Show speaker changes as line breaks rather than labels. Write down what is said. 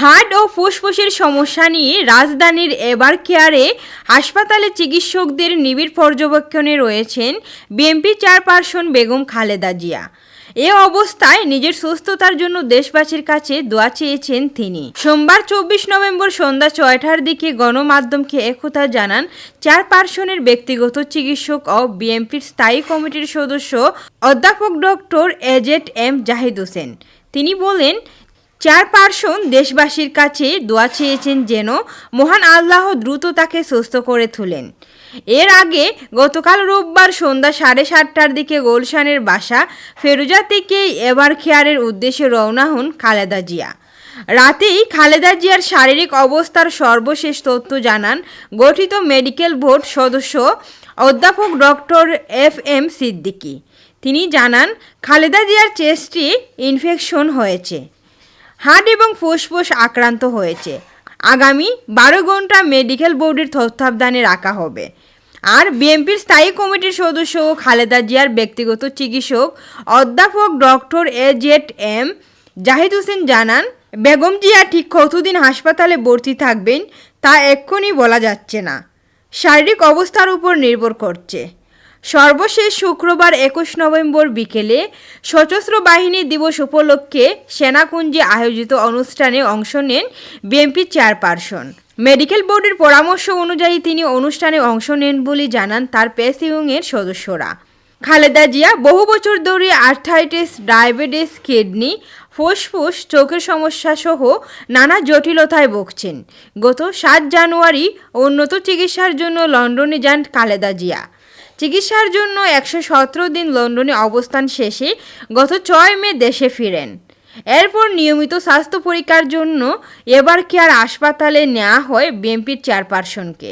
Heart ও ফুসফুসের সমস্যা নিয়ে রাজধানীর এবার কেয়ারে হাসপাতালে চিকিৎসকদের নিবিড় পর্যবেক্ষণে রয়েছেন বিএনপি চেয়ারপারসন বেগম খালেদা জিয়া। এ অবস্থায় নিজের সুস্থতার জন্য দেশবাসীর কাছে দোয়া চেয়েছেন তিনি। সোমবার চব্বিশ নভেম্বর সন্ধ্যা ছয়টার দিকে গণমাধ্যমকে একথা জানান চেয়ারপারসনের ব্যক্তিগত চিকিৎসক ও বিএনপির স্থায়ী কমিটির সদস্য অধ্যাপক doctor AZ M Zahid Hossain. তিনি বলেন চেয়ারপারসন দেশবাসীর কাছে দোয়া চেয়েছেন যেন মহান আল্লাহ দ্রুত তাকে সুস্থ করে তোলেন। এর আগে গতকাল রোববার সন্ধ্যা সাড়ে সাতটার দিকে গোলশানের বাসা ফেরুজা থেকে এবার খেয়ারের উদ্দেশ্যে রওনা হন খালেদা জিয়া। রাতেই খালেদা জিয়ার শারীরিক অবস্থার সর্বশেষ তথ্য জানান গঠিত মেডিকেল বোর্ড সদস্য অধ্যাপক ডক্টর এফ এম সিদ্দিকী। তিনি জানান, খালেদা জিয়ার চেস্টে ইনফেকশন হয়েছে। হার্ট এবং ফুসফুস আক্রান্ত হয়েছে। আগামী বারো ঘণ্টা মেডিকেল বোর্ডের তত্ত্বাবধানে রাখা হবে। আর বিএনপির স্থায়ী কমিটির সদস্য খালেদা জিয়ার ব্যক্তিগত চিকিৎসক, অধ্যাপক doctor A Z M Zahid Hossain জানান, বেগম জিয়া ঠিক কতদিন হাসপাতালে ভর্তি থাকবেন তা এক্ষুনি বলা যাচ্ছে না। শারীরিক অবস্থার উপর নির্ভর করছে। সর্বশেষ শুক্রবার একুশ নভেম্বর বিকেলে সশস্ত্র বাহিনী দিবস উপলক্ষে সেনাকুঞ্জে আয়োজিত অনুষ্ঠানে অংশ নেন বিএনপি চেয়ারপারসন। মেডিকেল বোর্ডের পরামর্শ অনুযায়ী তিনি অনুষ্ঠানে অংশ নেন বলে জানান তার পেসিউংয়ের সদস্যরা। খালেদা জিয়া বহু বছর ধরে আর্থাইটিস, ডায়াবেটিস, কিডনি, ফুসফুস, চোখের সমস্যা সহ নানা জটিলতায় ভুগছেন। গত সাত জানুয়ারি উন্নত চিকিৎসার জন্য লন্ডনে যান খালেদা জিয়া। চিকিৎসার জন্য একশো সতেরো দিন লন্ডনে অবস্থান শেষে গত ছয় মে দেশে ফিরেন। এরপর নিয়মিত স্বাস্থ্য পরীক্ষার জন্য এবার কেয়ার হাসপাতালে নেওয়া হয় বিএনপির চেয়ারপারসনকে?